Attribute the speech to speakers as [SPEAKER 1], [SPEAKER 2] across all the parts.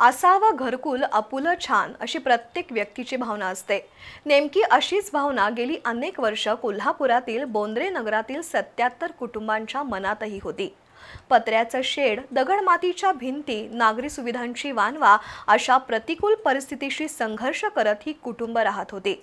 [SPEAKER 1] असावं घरकुल अपुलं छान अशी प्रत्येक व्यक्तीची भावना असते. नेमकी अशीच भावना गेली अनेक वर्ष कोल्हापुरातील बोंद्रे नगरातील सत्याहत्तर कुटुंबांच्या मनातही होती. पत्र्याचं शेड दगडमातीच्या भिंती नागरी सुविधांची वानवा अशा प्रतिकूल परिस्थितीशी संघर्ष करत ही कुटुंब राहत होती.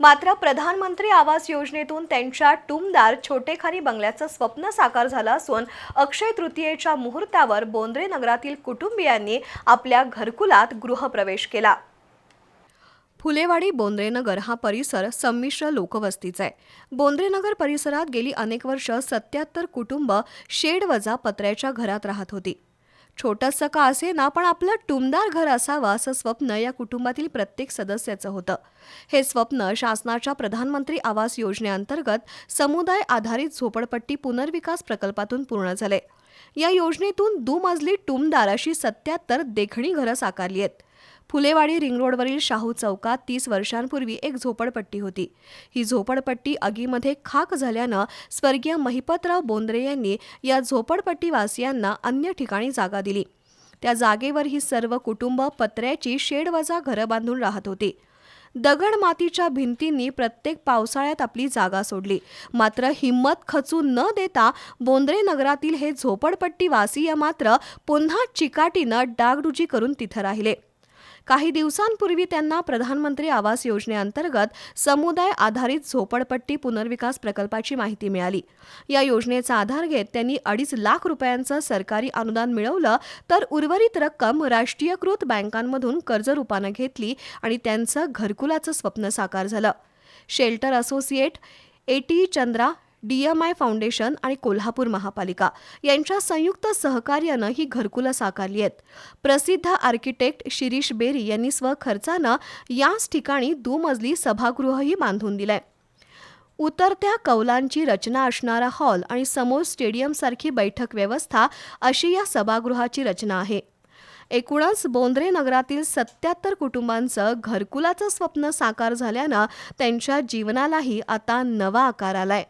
[SPEAKER 1] मात्र प्रधानमंत्री आवास योजनेतून त्यांच्या टुमदार छोटेखानी बंगल्याचं स्वप्न साकार झालं असून अक्षय तृतीयेच्या मुहूर्तावर बोंद्रे नगरातील कुटुंबियांनी आपल्या घरकुलात गृहप्रवेश केला. फुलेवाडी बोंद्रेनगर हा परिसर संमिश्र लोकवस्तीचा आहे. बोंद्रेनगर परिसरात गेली अनेक वर्ष सत्याहत्तर कुटुंब शेडवजा पत्र्याच्या घरात राहत होती. छोटंसं का असे ना पण आपलं टुमदार घर असावं असं स्वप्न या कुटुंबातील प्रत्येक सदस्याचं होतं. हे स्वप्न शासनाच्या प्रधानमंत्री आवास योजनेअंतर्गत समुदाय आधारित झोपडपट्टी पुनर्विकास प्रकल्पातून पूर्ण झाले. या योजनेतून दुमजली टुमदार अशी सत्याहत्तर देखणी घरं साकारली आहेत. फुलेवाडी रिंग रोडवरील शाहू चौकात तीस वर्षांपूर्वी एक झोपडपट्टी होती. ही झोपडपट्टी आगीमध्ये खाक झाल्यानं स्वर्गीय महिपतराव बोंद्रे यांनी या झोपडपट्टीवासियांना अन्य ठिकाणी जागा दिली. त्या जागेवर ही सर्व कुटुंब पत्र्याची शेडवजा घरं बांधून राहत होती. दगड मातीच्या भिंतींनी प्रत्येक पावसाळ्यात आपली जागा सोडली. मात्र हिंमत खचून न देता बोंद्रे नगरातील हे झोपडपट्टी वासीय मात्र पुन्हा चिकाटीनं डागडुजी करून तिथं राहिले. काही दिवसांपूर्वी त्यांना प्रधानमंत्री आवास योजनेअंतर्गत समुदाय आधारित झोपडपट्टी पुनर्विकास प्रकल्पाची माहिती मिळाली. या योजनेचा आधार घेत त्यांनी अडीच लाख रुपयांचं सरकारी अनुदान मिळवलं तर उर्वरित रक्कम राष्ट्रीयकृत बँकांमधून कर्जरूपानं घेतली आणि त्यांचं घरकुलाचं स्वप्न साकार झालं. Shelter associate at Chandra DMI foundation आणि कोल्हापूर महापालिका यांच्या संयुक्त सहकार्यानं ही घरकुलं साकारली आहेत. प्रसिद्ध आर्किटेक्ट शिरीष बेरी यांनी स्वखर्चानं याच ठिकाणी दुमजली सभागृहही बांधून दिलंय. उतरत्या कौलांची रचना असणारा हॉल आणि समोर स्टेडियमसारखी बैठक व्यवस्था अशी या सभागृहाची रचना आहे. एकूणच बोंद्रे नगरातील सत्याहत्तर कुटुंबांचं घरकुलाचं स्वप्न साकार झाल्यानं त्यांच्या जीवनालाही आता नवा आकार आलाय.